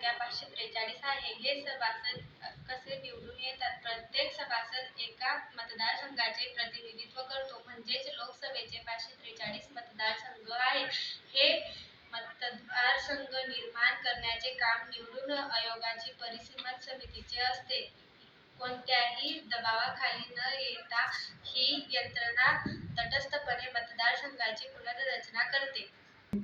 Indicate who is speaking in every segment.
Speaker 1: संख्या पाचशे त्रेचाळीस आहे. हे सभासद कसे निवडून येतात? प्रत्येक सभासद एका मतदारसंघाचे प्रतिनिधित्व करतो. म्हणजेच लोकसभेचे पाचशे त्रेचाळीस मतदारसंघ आहे हे मतदारसंघ निर्माण करण्याचे काम निवडून आयोगाची परिसीमन समितीचे असते. कोणत्याही दबावाखाली न येता ही यंत्रणा तटस्थपणे मतदारसंघाची पुनर्रचना करते.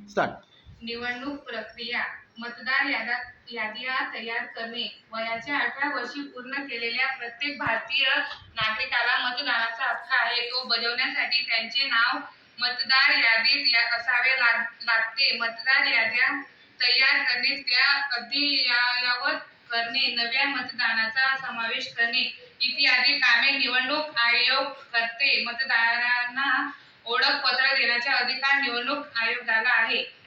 Speaker 2: स्टार्ट
Speaker 3: निवडणूक प्रक्रिया मतदार याद्या याद्या तयार करणे वयाच्या अठरा वर्षी पूर्ण केलेल्या प्रत्येक भारतीय नागरिकाला मतदानाचा हक्क आहे. तो बजावण्यासाठी त्यांचे नाव मतदार यादीत या- असावे लाग- लागते. मतदार याद्या तयार करणे त्या अद्ययावत करणे नव्या मतदानाचा समावेश करणे. इत्यादी कामे निवडणूक आयोग करते. मतदारांना ओळखपत्र देण्याचा अधिकार निवडणूक आयोगाला आहे.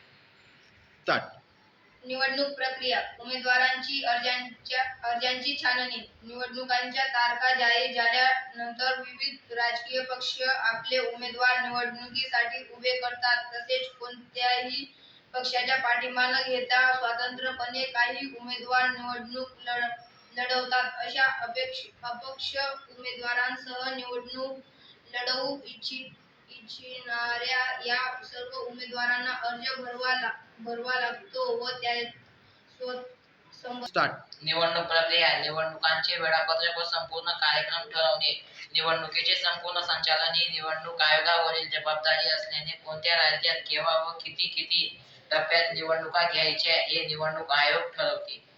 Speaker 2: स्टार्ट
Speaker 4: निवडणूक प्रक्रिया. उमेदवारांची अर्जांच्या अर्जांची छाननी. निवडणुकांच्या तारखा जाहीर झाल्यानंतर विविध राजकीय पक्ष आपले उमेदवार निवडणुकीसाठी उभे करतात. तसेच कोणत्याही पक्षाच्या पाठिंबा न घेता स्वतंत्रपणे काही उमेदवार निवडणूक लढ लढवतात. अशा अपेक्ष अपक्ष उमेदवारांसह निवडणूक लढवू इच्छित इच्छिणाऱ्या या सर्व उमेदवारांना अर्ज भरवा ला भरवा लागतो व
Speaker 2: स्टार्ट
Speaker 5: निवडणूक प्रक्रिया निवडणुकांचे वेळापत्रक व संपूर्ण कार्यक्रम ठरवणे. निवडणुकीचे संपूर्ण संचालन ही निवडणूक आयोगावरील जबाबदारी असल्याने कोणत्या राज्यात केव्हा व किती किती टप्प्यात निवडणुका घ्यायच्या हे निवडणूक आयोग ठरवते.